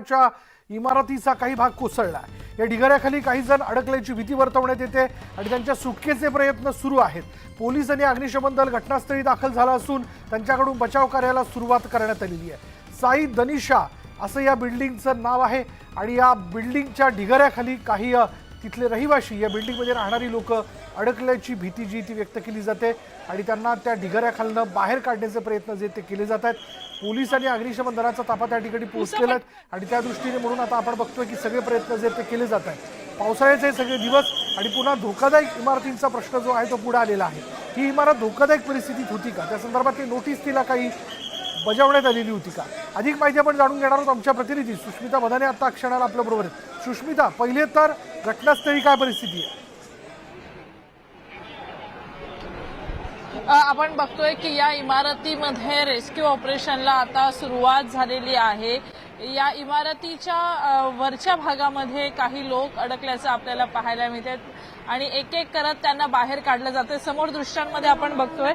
महत्त्वाच्या इमारतीचा काही भाग कोसळला या ढिगाऱ्याखाली काही जण अडकल्याची भीती वर्तवण्यात येते आणि त्यांच्या सुटकेचे प्रयत्न सुरू आहेत. पोलीस आणि अग्निशमन दल घटनास्थळी दाखल झाला असून त्यांच्याकडून बचाव कार्याला सुरुवात करण्यात आलेली आहे. साई दनिशा असं या बिल्डिंगचं नाव आहे आणि या बिल्डिंगच्या ढिगाऱ्याखाली काही तिथले रहिवाशी या बिल्डिंगमध्ये राहणारी लोक अडकल्याची भीती जी ती व्यक्त केली जाते आणि त्यांना त्या ढिगाऱ्याखालनं बाहेर काढण्याचे प्रयत्न जे ते केले जात आहेत. पोलीस आणि अग्निशमन दलाचा ताफा त्या ठिकाणी पोहोचलेला आहे आणि त्या दृष्टीने म्हणून आता आपण बघतोय की सगळे प्रयत्न जे ते केले जात आहेत. पावसाळ्याचे हे सगळे दिवस आणि पुन्हा धोकादायक इमारतींचा प्रश्न जो आहे तो पुढे आलेला आहे. ही इमारत धोकादायक परिस्थितीत होती का? त्या संदर्भातली नोटीस तिला काही बजावण्यात आलेली होती का? अधिक माहिती आपण जाणून घेणार आहोत आमच्या प्रतिनिधी सुष्मिता मधाने आता क्षणाला आपल्या बरोबर आहेत. सुष्मिता पहिले तर घटनास्थळी काय परिस्थिती आहे? आपण बघतोय की या इमारतीमध्ये रेस्क्यू ऑपरेशनला आता सुरुवात झालेली आहे. या इमारतीच्या वरच्या भागामध्ये काही लोक अडकल्याचं आपल्याला पाहायला मिळते आणि एक एक करत त्यांना बाहेर काढलं जातं समोर दृश्यांमध्ये आपण बघतोय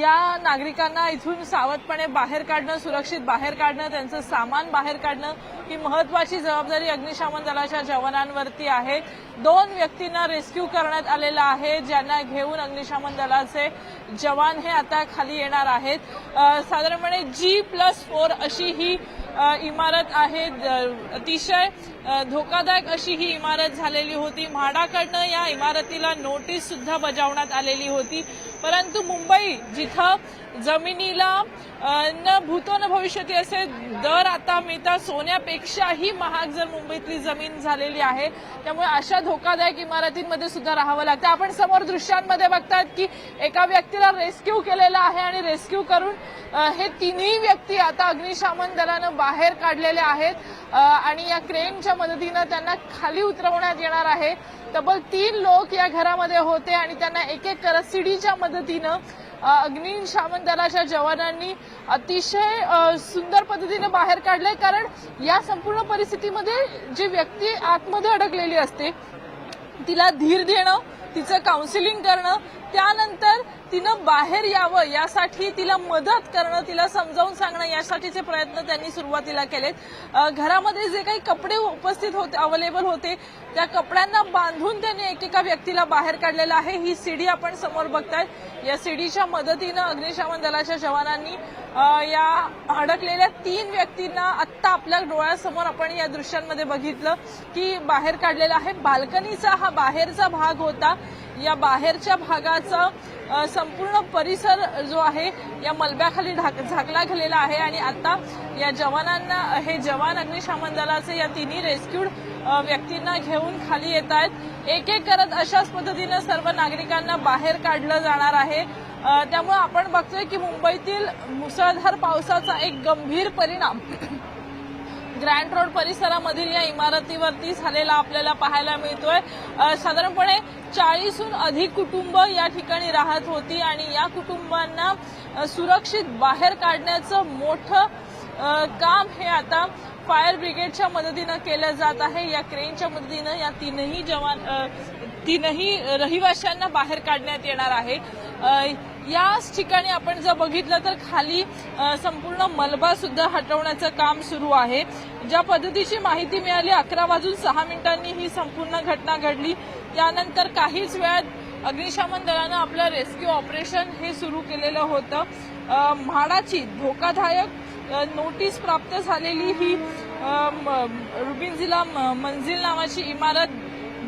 या नागरिकांना इथून सावधपणे बाहेर काढणं सुरक्षित बाहेर काढणं त्यांचं सामान बाहेर काढणं ही महत्वाची जबाबदारी अग्निशमन दलाच्या जवानांवरती आहे. दोन व्यक्तींना रेस्क्यू करण्यात आलेला आहे ज्यांना घेऊन अग्निशमन दलाचे जवान हे आता खाली येणार आहेत. साधारणपणे जी प्लस फोर अशी ही इमारत आहे. अतिशय धोकादायक अशी ही इमारत झालेली होती. म्हाडाकडनं या इमारतीला नोटीस सुद्धा बजावण्यात आलेली होती. परंतु मुंबई जिथं जमिनीला न भूतो न भविष्यती असे दर आता मिळतात सोन्यापेक्षाही महाग जर मुंबईतली जमीन झालेली आहे त्यामुळे अशा धोकादायक इमारतींमध्ये सुद्धा राहावं लागतं. आपण समोर दृश्यांमध्ये बघतात की एका व्यक्तीला रेस्क्यू केलेला आहे आणि रेस्क्यू करून हे तिन्ही व्यक्ती आता अग्निशमन दलानं बाहेर काढलेले आहेत. आणि या क्रेनच्या मदतीनं त्यांना खाली उतरवण्यात येणार आहे. तब्बल तीन लोक या घरामध्ये होते आणि त्यांना एक एक करत सीडीच्या मदतीनं अग्निशामन दलाच्या जवानांनी अतिशय सुंदर पद्धतीने बाहेर काढले कारण या संपूर्ण परिस्थितीमध्ये जी व्यक्ती आतमध्ये अडकलेली असते तिला धीर देणं तिचं काउन्सिलिंग करणं त्यानंतर तिनं बाहेर यावं यासाठी तिला मदत करणं तिला समजावून सांगणं यासाठीचे प्रयत्न त्यांनी सुरुवातीला केलेत. घरामध्ये जे काही कपडे उपस्थित होते अवेलेबल होते त्या कपड्यांना बांधून त्यांनी एकेका व्यक्तीला बाहेर काढलेलं आहे. ही सीडी आपण समोर बघताय. या सीडीच्या मदतीनं अग्निशमन दलाच्या जवानांनी या अडकलेल्या तीन व्यक्तींना आत्ता आपल्या डोळ्यासमोर आपण या दृश्यांमध्ये बघितलं की बाहेर काढलेला आहे. बाल्कनीचा हा बाहेरचा भाग होता. या बाहेरच्या भागाचा संपूर्ण परिसर जो आहे या मलब्याखाली ढाक- झाकला गेलेला आहे आणि आता या जवानांना हे जवान अग्निशमन दलाचे या तिन्ही रेस्क्यूड व्यक्तींना घेऊन खाली येत आहेत. एक एक करत अशाच पद्धतीनं सर्व नागरिकांना बाहेर काढलं जाणार आहे. त्यामुळे आपण बघतोय की मुंबईतील मुसळधार पावसाचा एक गंभीर परिणाम ग्रँड रोड परिसरामधील या इमारतीवरती झालेला आपल्याला पाहायला मिळतोय. साधारणपणे चाळीसहून अधिक कुटुंब या ठिकाणी राहत होती आणि या कुटुंबांना सुरक्षित बाहेर काढण्याचं मोठं काम हे आता फायर ब्रिगेडच्या मदतीनं केलं जात आहे. या क्रेनच्या मदतीनं या तीनही जवान तीनही रहिवाशांना बाहेर काढण्यात येणार आहे. याच ठिकाणी आपण जर बघितलं तर खाली संपूर्ण मलबा सुद्धा हटवण्याचं काम सुरू आहे. ज्या पद्धतीची माहिती मिळाली अकरा वाजून सहा मिनिटांनी ही संपूर्ण घटना घडली. त्यानंतर काहीच वेळात अग्निशमन दलानं आपलं रेस्क्यू ऑपरेशन हे सुरू केलेलं होतं. म्हाडाची धोकादायक नोटीस प्राप्त झालेली ही अ, जिल्हा म- मंजिल नावाची इमारत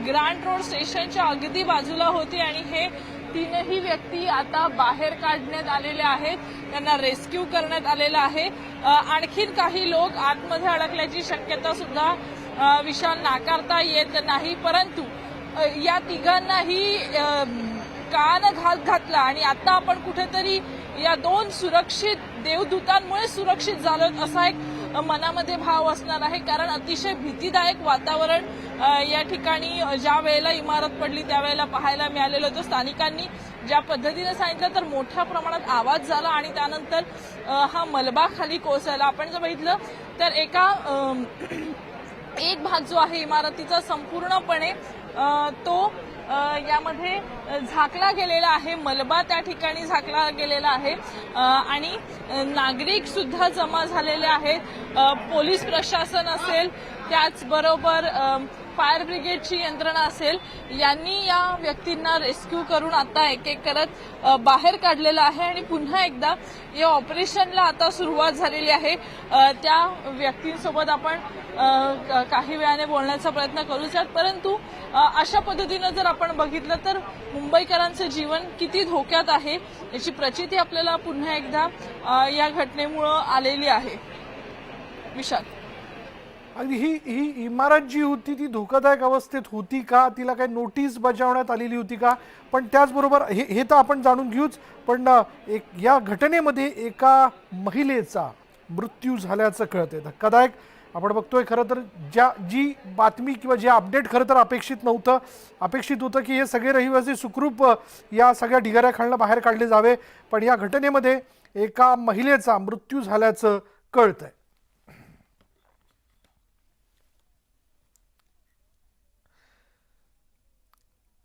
ग्रँड रोड स्टेशनच्या अगदी बाजूला होती आणि हे तीनही व्यक्ती आता बाहेर काढण्यात आलेल्या आहेत. त्यांना रेस्क्यू करण्यात आलेला आहे. आणखीन काही लोक आतमध्ये अडकल्याची शक्यता सुद्धा विशाल नाकारता येत नाही. परंतु या तिघांनाही कान घात घातला आणि आता आपण कुठेतरी या दोन सुरक्षित देवदूतांमुळे सुरक्षित झालो असा एक मनामध्ये भाव असणार आहे. कारण अतिशय भीतीदायक वातावरण या ठिकाणी ज्या वेळेला इमारत पडली त्यावेळेला पाहायला मिळालेलं होतं. स्थानिकांनी ज्या पद्धतीने सांगितलं तर मोठ्या प्रमाणात आवाज झाला आणि त्यानंतर हा मलबा खाली कोसळला. आपण जर बघितलं तर एका एक भाग जो आहे इमारतीचा संपूर्णपणे तो यामध्ये झाकला गेलेला आहे मलबा त्या ठिकाणी झाकला गेलेला आहे. आणि नागरिक सुद्धा जमा झालेले आहेत. पोलीस प्रशासन असेल त्याचबरोबर फायर ब्रिगेडची यंत्रणा असेल यांनी या व्यक्तींना रेस्क्यू करून आता एक एक करत बाहेर काढलेलं आहे आणि पुन्हा एकदा या ऑपरेशनला आता सुरुवात झालेली आहे. त्या व्यक्तींसोबत आपण क- काही वेळाने बोलण्याचा प्रयत्न करूच्यात परंतु अशा पद्धतीनं जर आपण बघितलं तर मुंबईकरांचं जीवन किती धोक्यात आहे याची प्रचिती आपल्याला पुन्हा एकदा या घटनेमुळं आलेली आहे. विशाल. अगदी ही ही इमारत जी होती ती धोकादायक अवस्थेत होती का? तिला काही नोटीस बजावण्यात आलेली होती का? पण त्याचबरोबर हे हे तर आपण जाणून घेऊच पण एक या घटनेमध्ये एका महिलेचा मृत्यू झाल्याचं कळतंय. धक्कादायक. आपण बघतोय खरं तर ज्या जी बातमी किंवा जे अपडेट खरं तर अपेक्षित नव्हतं. अपेक्षित होतं की हे सगळे रहिवासी सुखरूप या सगळ्या ढिगाऱ्याखालनं बाहेर काढले जावे. पण या घटनेमध्ये एका महिलेचा मृत्यू झाल्याचं कळतंय.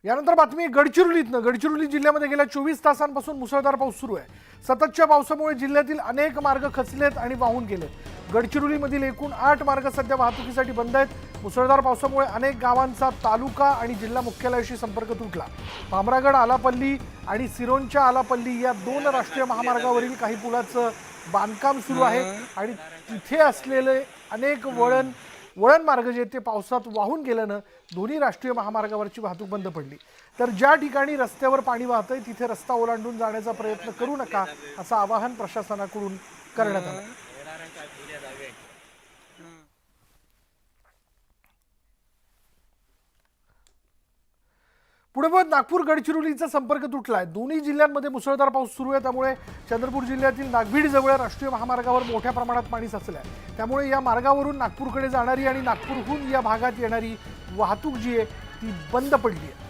यानंतर बातमी गडचिरोलीतनं गडचिरोली जिल्ह्यामध्ये गेल्या चोवीस तासांपासून मुसळधार पाऊस सुरू आहे. सततच्या पावसामुळे जिल्ह्यातील अनेक मार्ग खचलेत आणि वाहून गेलेत. गडचिरोलीमधील एकूण आठ मार्ग सध्या वाहतुकीसाठी बंद आहेत. मुसळधार पावसामुळे अनेक गावांचा तालुका आणि जिल्हा मुख्यालयाशी संपर्क तुटला. भामरागड आलापल्ली आणि सिरोंच्या आलापल्ली या दोन राष्ट्रीय महामार्गावरील काही पुलाचं बांधकाम सुरू आहे. आणि तिथे असलेले अनेक वळण वळण मार्ग जे ते पावसात वाहून गेल्यानं दोन्ही राष्ट्रीय महामार्गावरची वाहतूक बंद पडली. तर ज्या ठिकाणी रस्त्यावर पाणी वाहतंय तिथे रस्ता ओलांडून जाण्याचा प्रयत्न करू नका असं आवाहन प्रशासनाकडून करण्यात आलं. पुढे मग नागपूर गडचिरोलीचा संपर्क तुटलाय. दोन्ही जिल्ह्यांमध्ये मुसळधार पाऊस सुरू आहे. त्यामुळे चंद्रपूर जिल्ह्यातील नागभीड जवळ राष्ट्रीय महामार्गावर मोठ्या प्रमाणात पाणी साचलं आहे त्यामुळे या मार्गावरून नागपूरकडे जाणारी आणि नागपूरहून या भागात येणारी वाहतूक जी आहे ती बंद पडली आहे.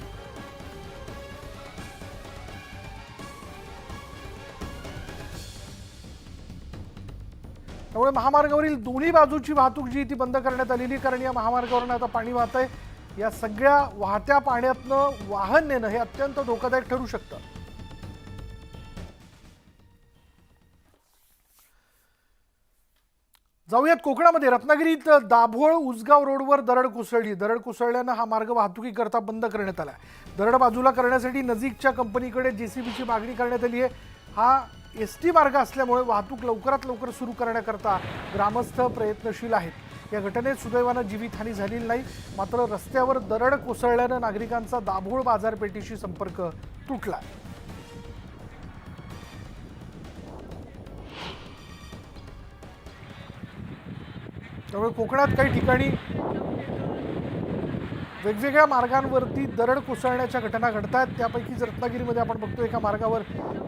त्यामुळे महामार्गावरील दोन्ही बाजूची वाहतूक जी आहे ती बंद करण्यात आलेली कारण या महामार्गावरून आता पाणी वाहत आहे या सगळ्या वाहत्या पाण्यातनं वाहन नेणं हे अत्यंत धोकादायक ठरू शकतं. जाऊयात कोकणामध्ये. रत्नागिरीत दाभोळ उजगाव रोडवर दरड कोसळली. दरड कोसळल्यानं हा मार्ग वाहतुकीकरता बंद करण्यात आला दरड बाजूला करण्यासाठी नजीकच्या कंपनीकडे जेसीबीची मागणी करण्यात आली आहे. हा एस टी मार्ग असल्यामुळे वाहतूक लवकरात लवकर सुरू करण्याकरता ग्रामस्थ प्रयत्नशील आहेत. या घटनेत सुदैवानं जीवितहानी झालेली नाही. मात्र रस्त्यावर दरड कोसळल्यानं नागरिकांचा दाभोळ बाजारपेठेशी संपर्क तुटला. त्यामुळे कोकणात काही ठिकाणी वेगवेगळ्या मार्गांवरती दरड कोसळण्याच्या घटना घडत आहेत त्यापैकी रत्नागिरीमध्ये आपण बघतो एका मार्गावर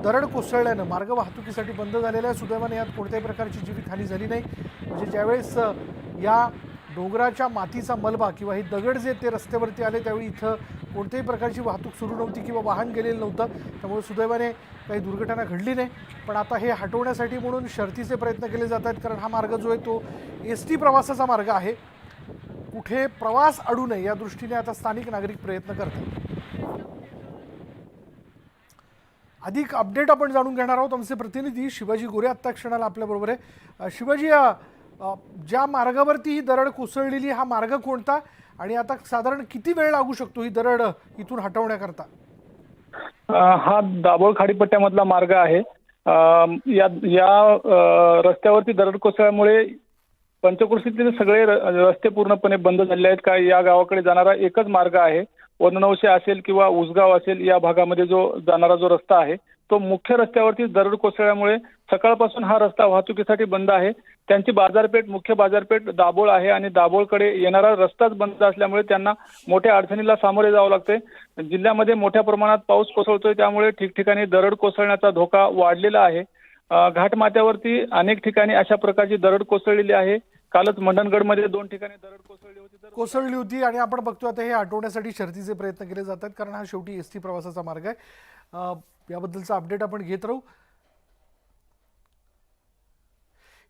दरड कोसळल्यानं मार्ग वाहतुकीसाठी बंद झालेला आहे सुदैवाने यात कोणत्याही प्रकारची जीवितहानी झाली नाही. म्हणजे ज्यावेळेस या डोंगराच्या मातीचा मलबा किंवा हे दगड जे ते रस्त्यावरती आले त्यावेळी इथं कोणत्याही प्रकारची वाहतूक सुरू नव्हती किंवा वाहन गेलेलं नव्हतं. त्यामुळे सुदैवाने काही दुर्घटना घडली नाही. पण आता हे हटवण्यासाठी म्हणून शर्तीचे प्रयत्न केले जात आहेत कारण हा मार्ग जो आहे तो एस टी प्रवासाचा मार्ग आहे. कुठे प्रवास अडू नये या दृष्टीने आता स्थानिक नागरिक प्रयत्न करतात. अधिक अपडेट आपण जाणून घेणार आहोत. आमचे प्रतिनिधी शिवाजी गोरे आत्ता क्षणाला आपल्याबरोबर आहे. शिवाजी ज्या मार्गावरती ही दरड कोसळलेली हा मार्ग कोणता? आणि आता साधारण किती वेळ लागू शकतो ही दरड इथून हटवण्याकरता? हा दाभोळ खाडीपट्ट्यामधला मार्ग आहे. या या रस्त्यावरती दरड कोसळल्यामुळे पंचकृषीतील सगळे र- रस्ते पूर्णपणे बंद झाले आहेत. का या गावाकडे जाणारा एकच मार्ग आहे. वननवशे असेल किंवा उसगाव असेल या भागामध्ये जो जाणारा जो रस्ता आहे तो मुख्य रस्त्यावरती दरड कोसळल्यामुळे सकाळपासून हा रस्ता वाहतुकीसाठी बंद आहे. त्यांची बाजारपेठ मुख्य बाजारपेठ दाभोळ आहे आणि दाभोळकडे येणारा रस्ताच बंद असल्यामुळे त्यांना मोठ्या अडचणीला सामोरे जावं लागते. जिल्ह्यामध्ये मोठ्या प्रमाणात पाऊस कोसळतोय त्यामुळे ठिकठिकाणी दरड कोसळण्याचा धोका वाढलेला आहे. घाटमाथ्यावरती अनेक ठिकाणी अशा प्रकारची दरड कोसळलेली आहे. कालच मंडणगडमध्ये दोन ठिकाणी दरड कोसळली होती तर कोसळली होती आणि आपण बघतो आता हे आठवण्यासाठी शर्तीचे प्रयत्न केले जातात. कारण हा शेवटी एस टी प्रवासाचा मार्ग आहे. याबद्दलचा अपडेट आपण घेत राहू.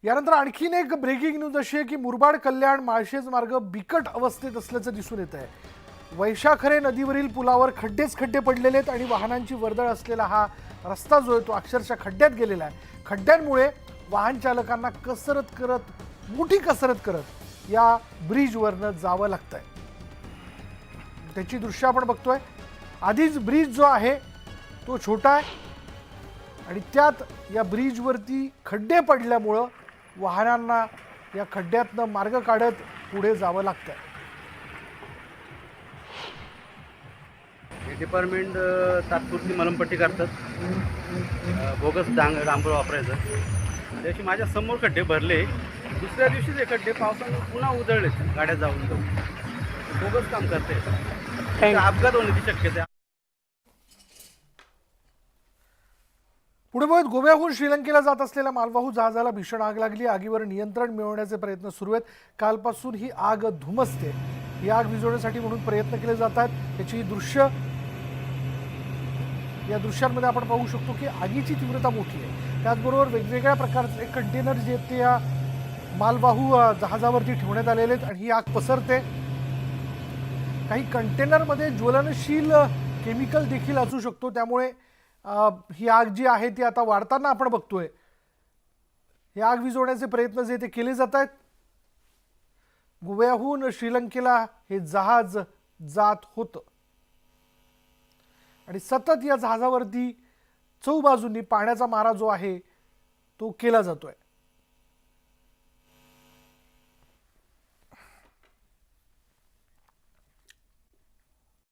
यानंतर आणखीन एक ब्रेकिंग न्यूज अशी आहे की मुरबाड कल्याण माळशेज मार्ग बिकट अवस्थेत असल्याचं दिसून येत आहे वैशाखरे नदीवरील पुलावर खड्डेच खड्डे पडलेले आहेत आणि वाहनांची वर्दळ असलेला हा रस्ता जो आहे तो अक्षरशः खड्ड्यात गेलेला आहे. खड्ड्यांमुळे वाहन चालकांना कसरत करत मोठी कसरत करत या ब्रिजवरनं जावं लागतंय. त्याची दृश्य आपण बघतोय. आधीच ब्रिज जो आहे तो छोटा आहे आणि त्यात या ब्रिजवरती खड्डे पडल्यामुळं वाहनांना या खड्ड्यातनं मार्ग काढत पुढे जावं लागतंय. हे डिपार्टमेंट तात्पुरती मलमपट्टी करतात बोगस डांग डांबर वापरायचं. त्याशी माझ्यासमोर खड्डे भरले. दुसऱ्या दिवशी ते खड्डे पावसाने पुन्हा उजळले गाड्या जाऊन जाऊन. बोगस काम करते ते अपघात होण्याची शक्यता पुढे बघत गोव्याहून श्रीलंकेला जात असलेल्या मालवाहू जहाजाला भीषण आग लागली. आगीवर नियंत्रण मिळवण्याचे प्रयत्न सुरू आहेत. कालपासून ही आग धुमसते. ही आग विझवण्यासाठी म्हणून प्रयत्न केले जात आहेत. त्याची दृश्य या दृश्यांमध्ये आपण पाहू शकतो की आगीची तीव्रता मोठी आहे. त्याचबरोबर वेगवेगळ्या प्रकारचे कंटेनर जे आहेत ते या मालवाहू जहाजावरती ठेवण्यात आलेले आहेत आणि ही आग पसरते. काही कंटेनरमध्ये ज्वलनशील केमिकल देखील असू शकतो. त्यामुळे ही आग जी आहे ती आता वाढताना आपण बघतोय. ही आग विझवण्याचे प्रयत्न जे ते केले जात आहेत गोव्याहून श्रीलंकेला हे जहाज जात होतं. आणि सतत या जहाजावरती चौबाजूंनी पाण्याचा मारा जो आहे तो केला जातोय.